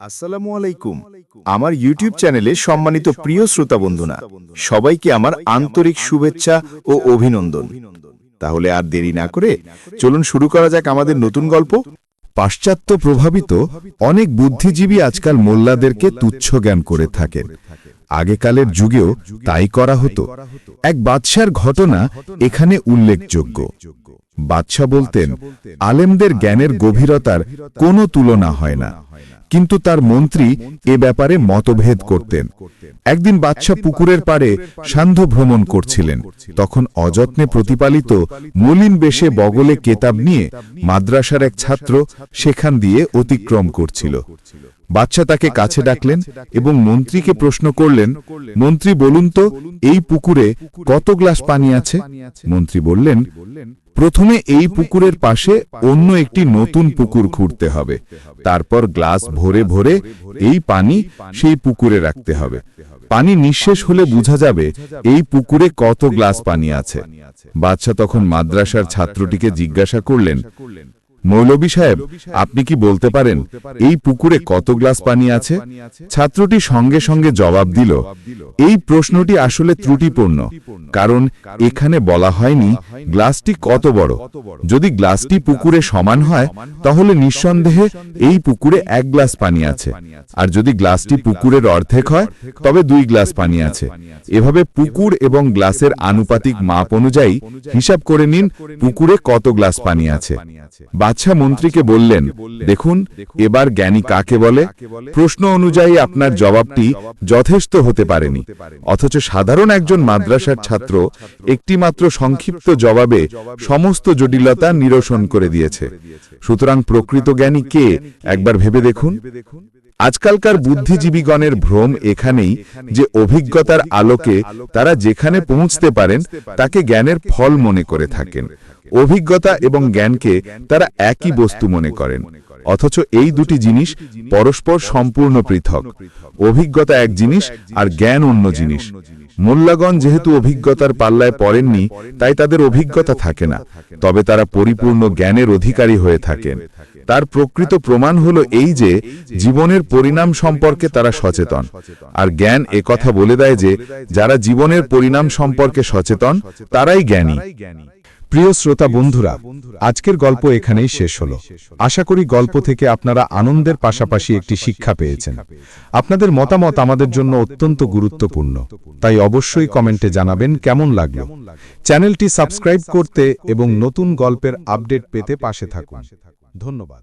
আসসালামু আলাইকুম। আমার ইউটিউব চ্যানেলে সম্মানিত প্রিয় শ্রোতা বন্ধুরা সবাইকে আমার আন্তরিক শুভেচ্ছা ও অভিনন্দন। তাহলে আর দেরি না করে চলুন শুরু করা যাক আমাদের নতুন গল্প। পাশ্চাত্য প্রভাবিত অনেক বুদ্ধিজীবী আজকাল মোল্লাদেরকে তুচ্ছ জ্ঞান করে থাকেন। আগেকালের যুগেও তাই করা হতো। এক বাদশার ঘটনা এখানে উল্লেখযোগ্য। বাদশাহ বলতেন আলেমদের জ্ঞানের গভীরতার কোনো তুলনা হয় না। কিন্তু তার মন্ত্রী এ ব্যাপারে মতভেদ করতেন। একদিন বাদশাহ পুকুরের পাড়ে সান্ধ্য ভ্রমণ করছিলেন। তখন অযত্নে প্রতিপালিত মলিন বেশে বগলে কেতাব নিয়ে মাদ্রাসার এক ছাত্র সেখান দিয়ে অতিক্রম করছিল। বাচ্চা তাকে কাছে ডাকলেন এবং মন্ত্রীকে প্রশ্ন করলেন, মন্ত্রী, বলুন তো, এই পুকুরে কত গ্লাস পানি আছে? মন্ত্রী বললেন প্রথমে এই পুকুরের পাশে অন্য একটি নতুন পুকুর খুঁড়তে হবে। তারপর গ্লাস ভরে ভরে এই পানি সেই পুকুরে রাখতে হবে। পানি নিঃশেষ হলে বোঝা যাবে এই পুকুরে কত গ্লাস পানি আছে। বাদশাহ তখন মাদ্রাসার ছাত্রটিকে জিজ্ঞাসা করলেন মৌলবী সাহেব আপনি কি বলতে পারেন এই পুকুরে কত গ্লাস পানি আছে? ছাত্রটি সঙ্গে সঙ্গে জবাব দিল এই প্রশ্নটি আসলে ত্রুটিপূর্ণ কারণ এখানে বলা হয়নি গ্লাসটি কত বড়। যদি গ্লাসটি পুকুরে সমান হয় তাহলে নিঃসন্দেহে এই পুকুরে এক গ্লাস পানি আছে। আর যদি গ্লাসটি পুকুরের অর্ধেক হয় তবে দুই গ্লাস পানি আছে। এভাবে পুকুর এবং গ্লাসের আনুপাতিক মাপ অনুযায়ী হিসাব করে নিন পুকুরে কত গ্লাস পানি আছে। বাদশাহ মন্ত্রীকে বললেন, দেখুন, এবার জ্ঞানী কাকে বলে? প্রশ্ন অনুযায়ী আপনার জবাবটি যথেষ্ট হতে পারেনি। অথচ সাধারণ একজন মাদ্রাসার ছাত্র একটিমাত্র সংক্ষিপ্ত জবাবে সমস্ত জটিলতা নিরসন করে দিয়েছে। সুতরাং প্রকৃত জ্ঞানী কে? একবার ভেবে দেখুন। আজকালকার বুদ্ধিজীবীগণের ভ্রম এখানেই যে অভিজ্ঞতার আলোকে তারা যেখানে পৌঁছতে পারেন, তাকে জ্ঞানের ফল মনে করে থাকেন। অভিজ্ঞতা এবং জ্ঞানকে তারা একই বস্তু মনে করেন। অথচ এই দুটি জিনিস পরস্পর সম্পূর্ণ পৃথক। অভিজ্ঞতা এক জিনিস আর জ্ঞান অন্য জিনিস। মোল্লাগণ যেহেতু অভিজ্ঞতার পাল্লায় পড়েননি, তাই তাদের অভিজ্ঞতা থাকে না। তবে তারা পরিপূর্ণ জ্ঞানের অধিকারী হয়ে থাকেন। তার প্রকৃত প্রমাণ হলো এই যে জীবনের পরিণাম সম্পর্কে তারা সচেতন। আর জ্ঞান একথা বলে দেয় যে যারা জীবনের পরিণাম সম্পর্কে সচেতন, তারাই জ্ঞানী। প্রিয় শ্রোতা বন্ধুরা, আজকের গল্প এখানেই শেষ হলো। আশা করি গল্প থেকে আপনারা আনন্দের পাশাপাশি একটি শিক্ষা পেয়েছেন। আপনাদের মতামত আমাদের জন্য অত্যন্ত গুরুত্বপূর্ণ। তাই অবশ্যই কমেন্টে জানাবেন কেমন লাগল। চ্যানেলটি সাবস্ক্রাইব করতে এবং নতুন গল্পের আপডেট পেতে পাশে থাকুন। ধন্যবাদ।